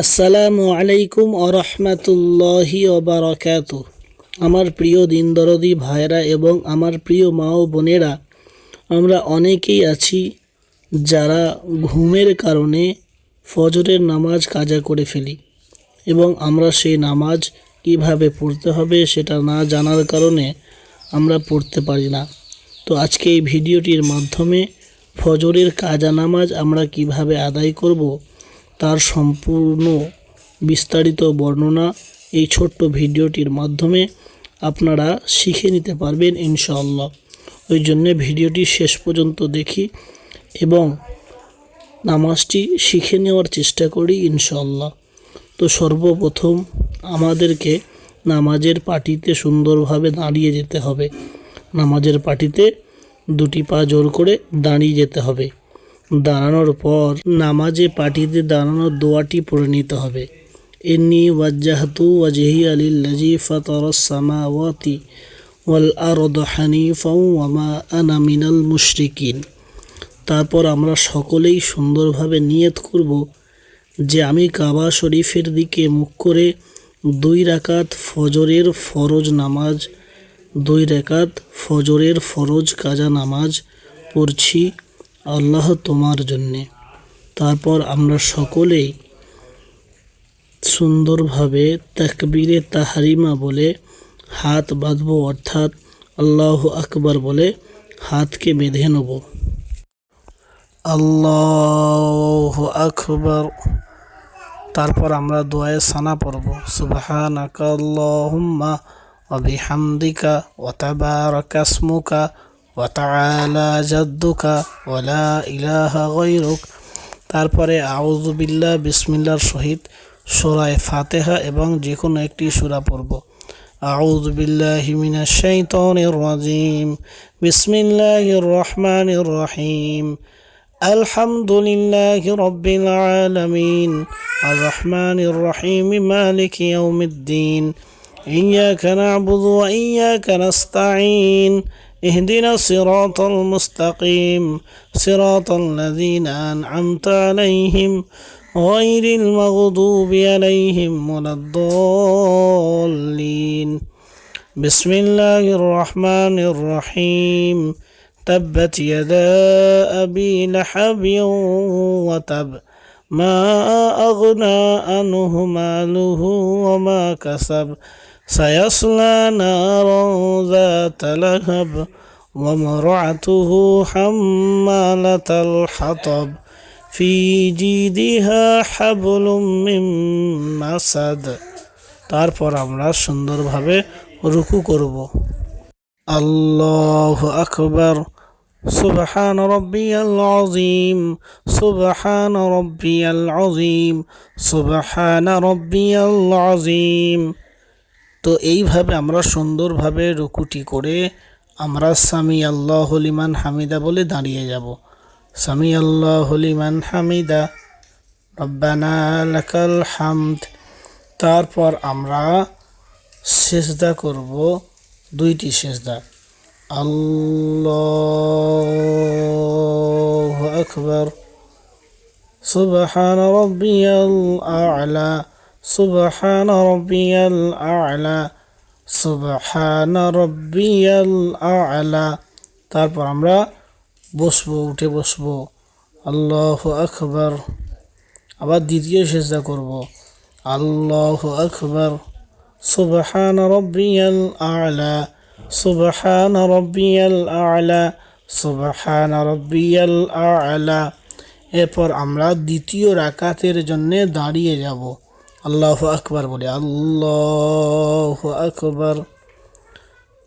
আসসালামু আলাইকুম আরহামাতুল্লাহি ওবারাকাত আমার প্রিয় দিনদরদি ভাইরা এবং আমার প্রিয় মা ও বোনেরা, আমরা অনেকেই আছি যারা ঘুমের কারণে ফজরের নামাজ কাজা করে ফেলি এবং আমরা সেই নামাজ কীভাবে পড়তে হবে সেটা না জানার কারণে আমরা পড়তে পারি না। তো আজকে এই ভিডিওটির মাধ্যমে ফজরের কাজা নামাজ আমরা কীভাবে আদায় করব তার সম্পূর্ণ বিস্তারিত বর্ণনা এই ছোট্ট ভিডিওটির মাধ্যমে আপনারা শিখে নিতে পারবেন ইনশাআল্লাহ। ওই জন্যে ভিডিওটি শেষ পর্যন্ত দেখি এবং নামাজটি শিখে নেওয়ার চেষ্টা করি ইনশাআল্লাহ। তো সর্বপ্রথম আমাদেরকে নামাজের পাটিতে সুন্দরভাবে দাঁড়িয়ে যেতে হবে। নামাজের পাটিতে দুটি পা জোর করে দাঁড়িয়ে যেতে হবে। দাঁড়ানোর পর নামাজে পাটিতে দাঁড়ানোর দোয়াটি পড়ে নিতে হবে। এন্নি ওয়াজ্জাহতু ওয়াজহি আলিল্লাজি ফাতারাস সামাওয়াতি ওয়াল আরদ হানিফাও ওয়া মা আনা মিনাল মুশরিকিন। তারপর আমরা সকলেই সুন্দরভাবে নিয়ত করব যে আমি কাবা শরীফের দিকে মুখ করে দুই রাকাত ফজরের ফরজ নামাজ, দুই রাকাত ফজরের ফরজ কাজা নামাজ পড়ছি। আল্লাহ তোমার জন্যে। তারপর আমরা সকলেই সুন্দরভাবে তাকবীরে তাহারিমা বলে হাত বাঁধব, অর্থাৎ আল্লাহ আকবার বলে হাতকে বেঁধে নেব। আল্লাহ আকবর। তারপর আমরা দোয়ায় সানা পড়ব। সুবহানাকা আল্লাহুম্মা ওয়া বিহামদিকা ওয়া তাবারাকা ইসমুকা ওয়া তাআলা জাদ্দুকা ওয়া লা ইলাহা গায়রুক তারপরে আউযু বিল্লাহ বিসমিল্লাহর সহিত সূরায়ে ফাতিহা এবং যে কোনো একটি সূরা পড়ব أعوذ بالله من الشيطان الرجيم بسم الله الرحمن الرحيم الحمد لله رب العالمين الرحمن الرحيم مالك يوم الدين إياك نعبد وإياك نستعين اهدنا الصراط المستقيم. صراط الذين أنعمت عليهم غير المغضوب عليهم ولا الضالين. بسم الله الرحمن الرحيم. تبت يدا أبي لحب وتب. ما أغنى عنه ماله وما كسب. سيصلى نارا ذات لهب ومرعته حمالة الحطب في جيدها حبل من مسد তারপর আমরা সুন্দরভাবে রুকু করব আল্লাহ আকবর سبحان ربي العظيم سبحان ربي العظيم سبحان ربي العظيم তো এইভাবে আমরা সুন্দরভাবে রুকুটি করে আমরা সামি আল্লাহ হলিমান হামিদা বলে দাঁড়িয়ে যাব। সামি আল্লাহ হলিমান হামিদা, রব্বানা লাকাল হামদ। তারপর আমরা সেজদা করব, দুইটি সেজদা। আল্লাহ আকবর। সুবহান রব্বিয়াল আ'লা। সুবহান রব্বিয়াল আ'লা সুবহান রব্বিয়াল আ'লা তারপর আমরা বসবো, উঠে বসবো। আল্লাহ আকবর। আবার দ্বিতীয় সেজদা করব। আল্লাহ আকবর। সুবহান রব্বিয়াল আ'লা সুবহান রব্বিয়াল আ'লা সুবহান রব্বিয়াল আ'লা। এরপর আমরা দ্বিতীয় রাকাতের জন্য দাঁড়িয়ে যাব। আল্লাহ আকবার বলে, আল্লাহ আকবার।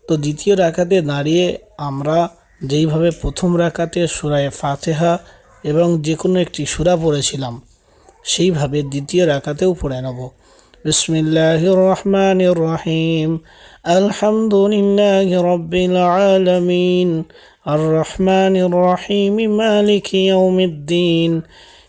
তো দ্বিতীয় রাকাতে দাঁড়িয়ে আমরা যেইভাবে প্রথম রাকাতে সুরায় ফাতেহা এবং যে কোনো একটি সুরা পড়েছিলাম, সেইভাবে দ্বিতীয় রাকাতেও পড়ে নেব। বিসমিল্লাহ রহমান রহিম। আলহামদুলিল্লাহ রব্বিল আলমিন। আর রহমান রহিম মালিক ইয়াউমিদ্দিন।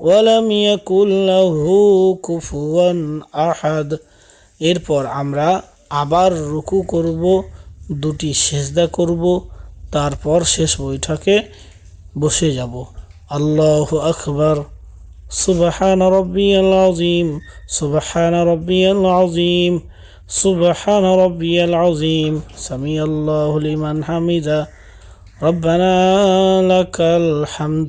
ওয়ালাম ইয়াকুল্লাহু কুফুয়ান আহাদ। এরপর আমরা আবার রুকু করব, দুটি সেজদা করব, তারপর শেষ বৈঠকে বসে যাব। আল্লাহ আকবর। সুবাহান রব্বিয়াল আজিম সুবাহান রব্বিয়াল আজিম সুবাহান রব্বিয়াল আজিম সামি আল্লাহ লিমান হামিদা। রব্বানা লাকাল হামদ।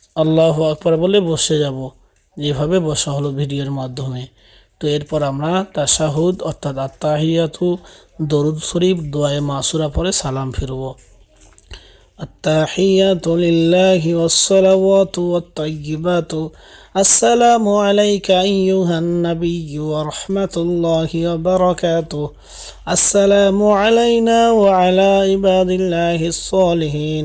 আল্লাহ আকবর বলে বসে যাব যেভাবে বসা হলো ভিডিওর মাধ্যমে তো এরপর আমরা তাশাহুদ অর্থাৎ আত্মাহিয়াতু দরুদ শরীফ দোয়ায়ে মাসুরা পরে সালাম ফিরব التحيات لله والصلوات والطيبات السلام عليك أيها النبي ورحمة الله وبركاته السلام علينا وعلى عباد الله الصالحين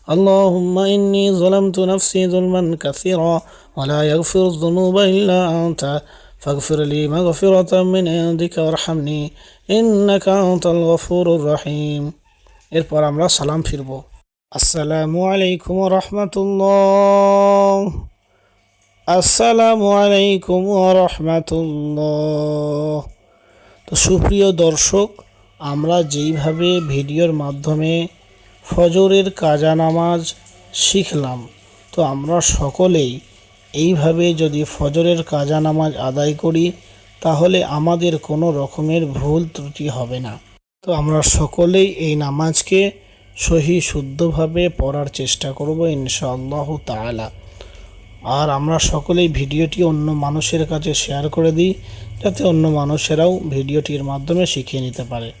اللهم إني ظلمت نفسي ظلما كثيرا ولا يغفر الذنوب إلا أنت فاغفر لي مغفرة من عندك وارحمني إنك أنت الغفور الرحيم এরপর আমরা সালাম ফিরব আসসালামু আলাইকুম রহমতুল্লাহ আসসালামু আলাইকুম রহমতুল্লাহ তো সুপ্রিয় দর্শক আমরা যেইভাবে ভিডিওর মাধ্যমে ফজরের কাজা নামাজ শিখলাম। তো আমরা সকলেই এইভাবে যদি ফজরের কাজা নামাজ আদায় করি, তাহলে আমাদের কোনো রকমের ভুল ত্রুটি হবে না। তো আমরা সকলেই এই নামাজকে সহি শুদ্ধভাবে পড়ার চেষ্টা করব ইনশাআল্লাহ তাআলা। আর আমরা সকলেই ভিডিওটি অন্য মানুষের কাছে শেয়ার করে দিই, যাতে অন্য মানুষেরাও ভিডিওটির মাধ্যমে শিখিয়ে নিতে পারে।